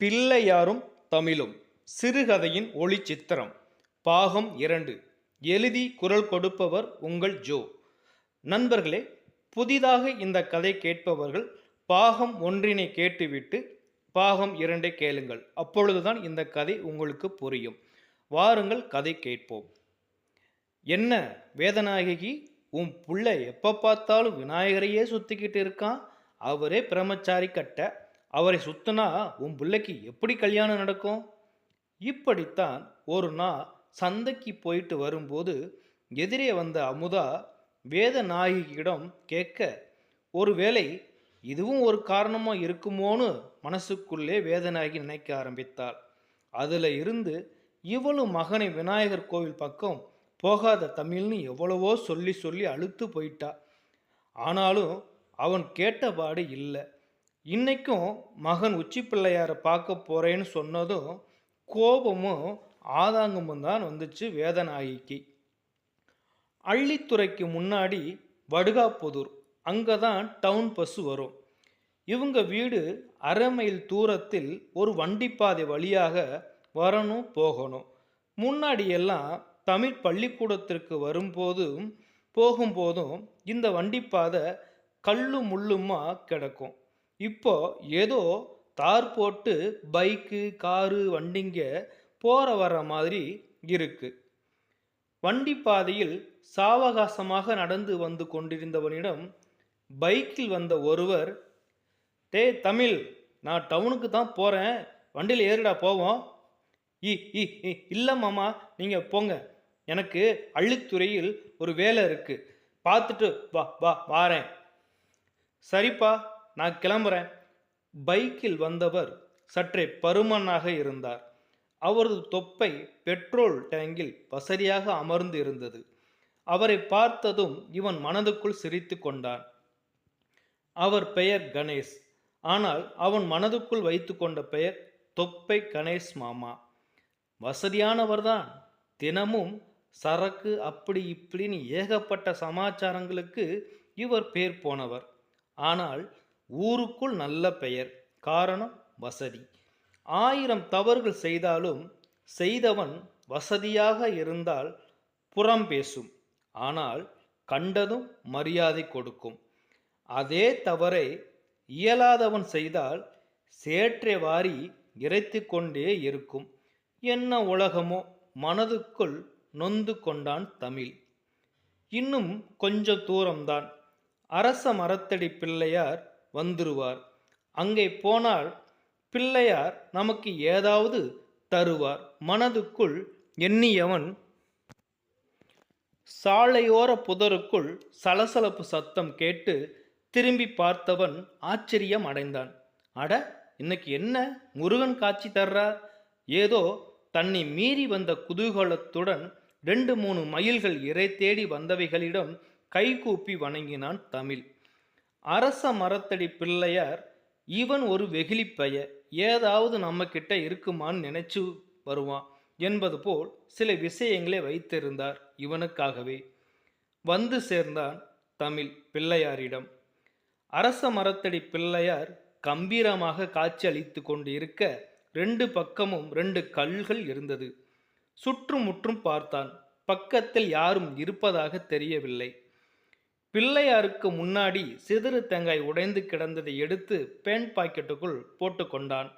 பிள்ளையாரும் தமிழும். சிறுகதையின் ஒளி சித்திரம் பாகம் இரண்டு. எழுதி குரல் கொடுப்பவர் உங்கள் ஜோ. நண்பர்களே புதிதாக இந்த கதை கேட்பவர்கள் பாகம் ஒன்றினை கேட்டுவிட்டு பாகம் இரண்டை கேளுங்கள். அப்பொழுதுதான் இந்த கதை உங்களுக்கு புரியும். வாருங்கள் கதை கேட்போம். என்ன வேதநாயகி உன் புள்ள எப்போ பார்த்தாலும் விநாயகரையே சுத்திக்கிட்டு இருக்கான் அவரே பிரம்மச்சாரி கட்ட அவரை சுத்தினா உன் பிள்ளைக்கு எப்படி கல்யாணம் நடக்கும்? இப்படித்தான் ஒரு நாள் சந்தைக்கு போயிட்டு வரும்போது எதிரே வந்த அமுதா வேதநாயகியிடம் கேட்க ஒருவேளை இதுவும் ஒரு காரணமாக இருக்குமோன்னு மனசுக்குள்ளே வேதநாயகி நினைக்க ஆரம்பித்தாள். அதில் இருந்து இவளும் மகனை விநாயகர் கோவில் பக்கம் போகாத தமிழ்னு எவ்வளவோ சொல்லி சொல்லி அழுத்து போயிட்டா. ஆனாலும் அவன் கேட்டபாடு இல்லை. இன்னைக்கும் மகன் உச்சி பிள்ளையாரை பார்க்க போறேன்னு சொன்னதும் கோபமும் ஆதாங்கமும் தான் வந்துச்சு வேதநாயகிக்கு. அள்ளித்துறைக்கு முன்னாடி வடுகாப்புதூர் அங்கே தான் டவுன் பஸ் வரும். இவங்க வீடு அரை மைல் தூரத்தில் ஒரு வண்டிப்பாதை வழியாக வரணும் போகணும். முன்னாடி எல்லாம் தமிழ் பள்ளிக்கூடத்திற்கு வரும்போதும் போகும்போதும் இந்த வண்டிப்பாதை கல்லு முள்ளுமா கிடக்கும். இப்போ ஏதோ தார் போட்டு பைக்கு காரு வண்டிங்க போற வர மாதிரி இருக்கு. வண்டி பாதையில் சாவகாசமாக நடந்து வந்து கொண்டிருந்தவனிடம் பைக்கில் வந்த ஒருவர் டே தமிழ் நான் டவுனுக்கு தான் போகிறேன் வண்டியில் ஏறிடா போவோம். இ இ இ, இல்லை மாமா நீங்கள் போங்க. எனக்கு அள்ளித்துறையில் ஒரு வேலை இருக்குது பார்த்துட்டு வா வா வாரேன். சரிப்பா நான் கிளம்புறேன். பைக்கில் வந்தவர் சற்றே பருமனாக இருந்தார். அவரது தொப்பை பெட்ரோல் டேங்கில் வசதியாக அமர்ந்து இருந்தது. அவரை பார்த்ததும் இவன் மனதுக்குள் சிரித்து கொண்டான். அவர் பெயர் கணேஷ். ஆனால் அவன் மனதுக்குள் வைத்து கொண்ட பெயர் தொப்பை கணேஷ் மாமா. வசதியானவர்தான். தினமும் சரக்கு அப்படி இப்படின்னு ஏகப்பட்ட சமாச்சாரங்களுக்கு இவர் பேர் போனவர். ஆனால் ஊருக்குள் நல்ல பெயர் காரணம் வசதி. ஆயிரம் தவறுகள் செய்தாலும் செய்தவன் வசதியாக இருந்தால் புறம் பேசும் ஆனால் கண்டதும் மரியாதை கொடுக்கும். அதே தவறை இயலாதவன் செய்தால் சேற்றை வாரி இறைத்து கொண்டே இருக்கும். என்ன உலகமோ மனதுக்குள் நொந்து கொண்டான் தமிழ். இன்னும் கொஞ்ச தூரம்தான். அரச மரத்தடி பிள்ளையார் வந்துருவார். அங்கே போனால் பிள்ளையார் நமக்கு ஏதாவது தருவார். மனதுக்குள் எண்ணியவன் சாலையோர புதருக்குள் சலசலப்பு சத்தம் கேட்டு திரும்பி பார்த்தவன் ஆச்சரியம் அடைந்தான். அட இன்னைக்கு என்ன? முருகன் காட்சி தர்றார். ஏதோ தன்னை மீறி வந்த குதூகலத்துடன் ரெண்டு மூணு மைல்கள் இறை தேடி வந்தவைகளிடம் கைகூப்பி வணங்கினான் தமிழ். அரச மரத்தடி பிள்ளையார் இவன் ஒரு வெகுளி பைய ஏதாவது நம்ம கிட்ட இருக்குமான்னு நினைச்சு வருவான் என்பது போல் சில விஷயங்களை வைத்திருந்தார் இவனுக்காகவே. வந்து சேர்ந்தான் தமிழ் பிள்ளையாரிடம். அரச மரத்தடி பிள்ளையார் கம்பீரமாக காட்சியளித்து கொண்டு இருக்க ரெண்டு பக்கமும் ரெண்டு கல்கள் இருந்தது. சுற்றும் முற்றும் பார்த்தான். பக்கத்தில் யாரும் இருப்பதாக தெரியவில்லை. பிள்ளையாருக்கு முன்னாடி சிதறு தேங்காய் உடைந்து கிடந்ததை எடுத்து பேன் பாக்கெட்டுக்குள் போட்டு கொண்டான்.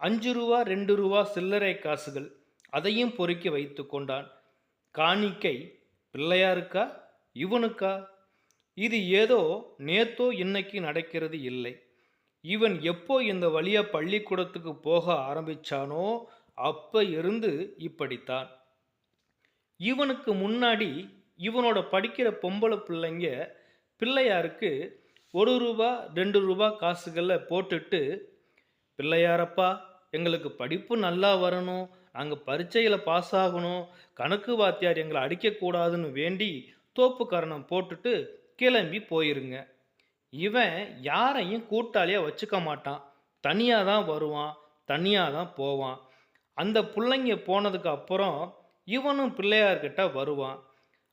அஞ்சு ரூபா ரெண்டு ரூபா சில்லறை காசுகள் அதையும் பொறுக்கி வைத்து கொண்டான். காணிக்கை பிள்ளையாருக்கா இவனுக்கா? இது ஏதோ நேத்தோ இன்னைக்கு நடக்கிறது இல்லை. இவன் எப்போ இந்த வழியா பள்ளிக்கூடத்துக்கு போக ஆரம்பிச்சானோ அப்ப இருந்து இப்படித்தான். இவனுக்கு முன்னாடி இவனோட படிக்கிற பொம்பளை பிள்ளைங்க பிள்ளையாருக்கு ஒரு ரூபா ரெண்டு ரூபா காசுகளை போட்டுட்டு பிள்ளையாரப்பா எங்களுக்கு படிப்பு நல்லா வரணும் நாங்கள் பரீட்சையில் பாஸ் ஆகணும் கணக்கு வாத்தியார் எங்களை அடிக்கக்கூடாதுன்னு வேண்டி தோப்பு கரணம் போட்டுட்டு கிளம்பி போயிருங்க. இவன் யாரையும் கூட்டாளியாக வச்சுக்க மாட்டான். தனியாக தான் வருவான் தனியாக தான் போவான். அந்த பிள்ளைங்க போனதுக்கு அப்புறம் இவனும் பிள்ளையார்கிட்ட வருவான்.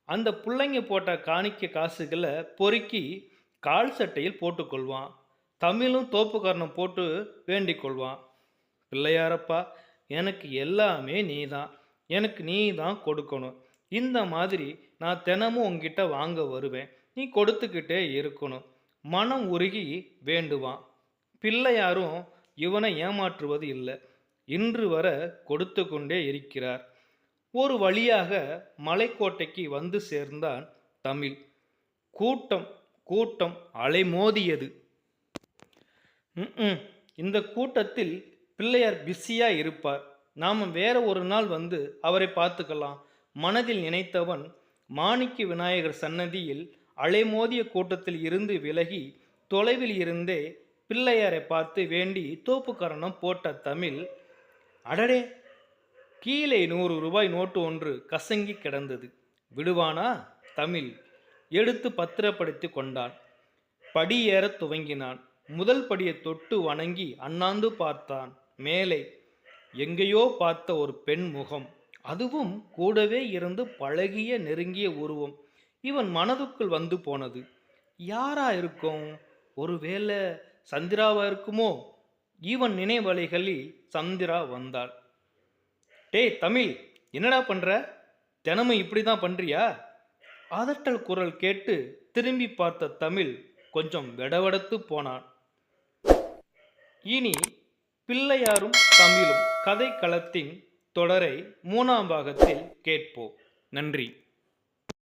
அந்த பிள்ளைங்க போட்ட காணிக்க காசுகளை பொறுக்கி கால் சட்டையில் போட்டுக்கொள்வான். தமிழும் தோப்புக்கரணம் போட்டு வேண்டிக் கொள்வான் பிள்ளையாரப்பா எனக்கு எல்லாமே நீ தான் எனக்கு நீ தான் கொடுக்கணும். இந்த மாதிரி நான் தினமும் உங்ககிட்ட வாங்க வருவேன். நீ கொடுத்துக்கிட்டே இருக்கணும். மனம் உருகி வேண்டுவான். பிள்ளையாரும் இவனை ஏமாற்றுவது இல்லை. இன்று வர கொடுத்து கொண்டே இருக்கிறார். ஒரு வழியாக மலைக்கோட்டைக்கு வந்து சேர்ந்தான் தமிழ். கூட்டம் கூட்டம் அலைமோதியது. இந்த கூட்டத்தில் பிள்ளையார் பிஸியாக இருப்பார். நாம் வேற ஒரு நாள் வந்து அவரை பார்த்துக்கலாம். மனதில் நினைத்தவன் மாணிக்க விநாயகர் சன்னதியில் அலைமோதிய கூட்டத்தில் இருந்து விலகி தொலைவில் இருந்தே பிள்ளையாரை பார்த்து வேண்டி தோப்புக்கரணம் போட்ட தமிழ் அடடே! கீழே நூறு ரூபாய் நோட்டு ஒன்று கசங்கி கிடந்தது. விடுவானா? தமிழ். எடுத்து பத்திரப்படுத்தி கொண்டான். படியேறத் துவங்கினான். முதல் படியை தொட்டு வணங்கி அண்ணாந்து பார்த்தான். மேலே எங்கேயோ பார்த்த ஒரு பெண் முகம். அதுவும் கூடவே இருந்து பழகிய நெருங்கிய உருவம். இவன் மனதுக்குள் வந்து போனது. யாரா இருக்கும்? ஒருவேளை சந்திராவா இருக்குமோ? இவன் நினைவலைகளில் சந்திரா வந்தாள். டேய் தமிழ் என்னடா பண்ணுற தினமும் இப்படி தான் பண்ணுறியா அதட்டல் குரல் கேட்டு திரும்பி பார்த்த தமிழ் கொஞ்சம் வெடவெடத்து போனான். இனி பிள்ளையாரும் தமிழும் கதை களத்தின் தொடரை மூணாம் பாகத்தில் கேட்போம். நன்றி.